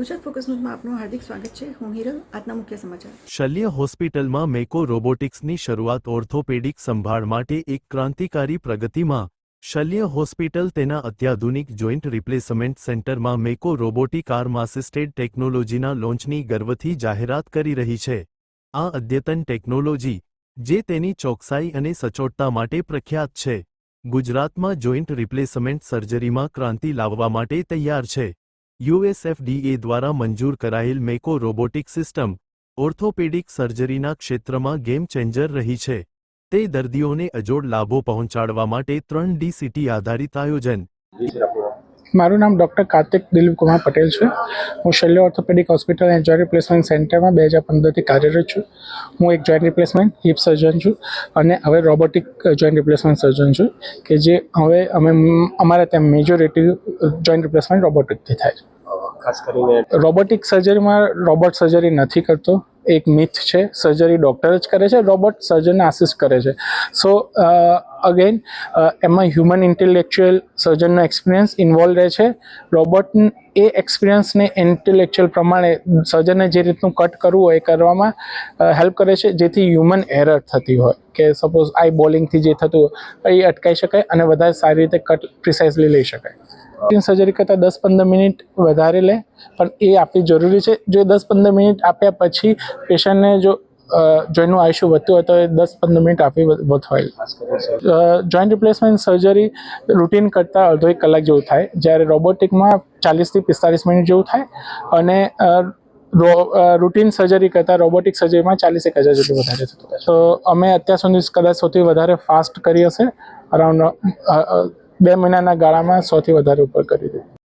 Gujarat focus ન્યૂઝમાં આપનું હાર્દિક સ્વાગત છે. હું હિરલ, આજના મુખ્ય સમાચાર. શલ્ય હોસ્પિટલમાં મેકો રોબોટિક્સની શરૂઆત ઓર્થોપેડિક સંભાળ માટે એક ક્રાંતિકારી પ્રગતિમાં. શલ્ય હોસ્પિટલ તેના અત્યાધુનિક જોઇન્ટ રિપ્લેસમેન્ટ સેન્ટરમાં મેકો રોબોટિક આર્મ આસિસ્ટેડ ટેકનોલોજીના લોન્ચની ગર્વથી જાહેરાત કરી રહી છે. આ અદ્યતન ટેકનોલોજી, જે તેની ચોકસાઈ અને સચોટતા માટે પ્રખ્યાત છે, ગુજરાતમાં જોઈન્ટ રિપ્લેસમેન્ટ સર્જરીમાં ક્રાંતિ લાવવા માટે તૈયાર છે. યુએસએફડીએ દ્વારા મંજૂર કરાયેલ મેકો રોબોટિક સિસ્ટમ, ઓર્થોપેડિક સર્જરીના ક્ષેત્રમાં ગેમ ચેન્જર રહી છે. તે દર્દીઓને અજોડ લાભો પહોંચાડવા માટે ત્રણ ડી સિટી આધારિત આયોજન. મારું નામ ડૉક્ટર કાર્તિક દિલીપકુમાર પટેલ છે. હું Shalya orthopaedic hospital and joint replacement સેન્ટરમાં બે હજાર પંદરથી કાર્યરત છું. હું એક જોઈન્ટ રિપ્લેસમેન્ટ હિપ સર્જન છું અને હવે રોબોટિક જોઈન્ટ રિપ્લેસમેન્ટ સર્જન છું, કે જે હવે અમે, અમારા ત્યાં મેજોરિટી જોઈન્ટ રિપ્લેસમેન્ટ રોબોટિકથી થાય છે. ખાસ કરીને રોબોટિક સર્જરીમાં રોબોટ સર્જરી નથી કરતો. એક મિથ છે, સર્જરી ડૉક્ટર જ કરે છે, રોબોટ સર્જનને આસિસ્ટ કરે છે. સો અગેન એમાં હ્યુમન ઇન્ટેલેક્ચ્યુઅલ સર્જનનો એક્સપિરિયન્સ ઇન્વોલ્વ રહે છે. રોબોટ એ એક્સપિરિયન્સને ઇન્ટેલેક્ચ્યુઅલ પ્રમાણે સર્જનને જે રીતનું કટ કરવું હોય એ કરવામાં હેલ્પ કરે છે, જેથી હ્યુમન એરર થતી હોય. કે સપોઝ આઈ બોલિંગથી જે થતું હોય, એ અટકાઈ શકાય અને વધારે સારી રીતે કટ પ્રિસાઇઝલી લઈ શકાય. સર્જરી કરતાં દસ પંદર મિનિટ વધારે લે. પણ એ આપવી જરૂરી છે. જો દસ પંદર મિનિટ આપ્યા પછી પેશન્ટને જો જોઈન્ટનું આયુષ્ય વધતું હોય તો એ દસ પંદર મિનિટ આપવી વધવાયેલ ખાસ જોઈન્ટ રિપ્લેસમેન્ટ સર્જરી રૂટીન કરતાં અડધો એક કલાક જેવું થાય. જ્યારે રોબોટિકમાં ચાલીસથી પિસ્તાલીસ મિનિટ જેવું થાય. અને રૂટીન સર્જરી કરતાં રોબોટિક સર્જરીમાં ચાલીસ એક હજાર જેટલું વધારે થતું તો અમે અત્યાર સુધી કદાચ સૌથી વધારે ફાસ્ટ કરી હશે. અરાઉન્ડ બે મહિનાના ગાળામાં સૌથી વધારે ઉપર કરી દીધું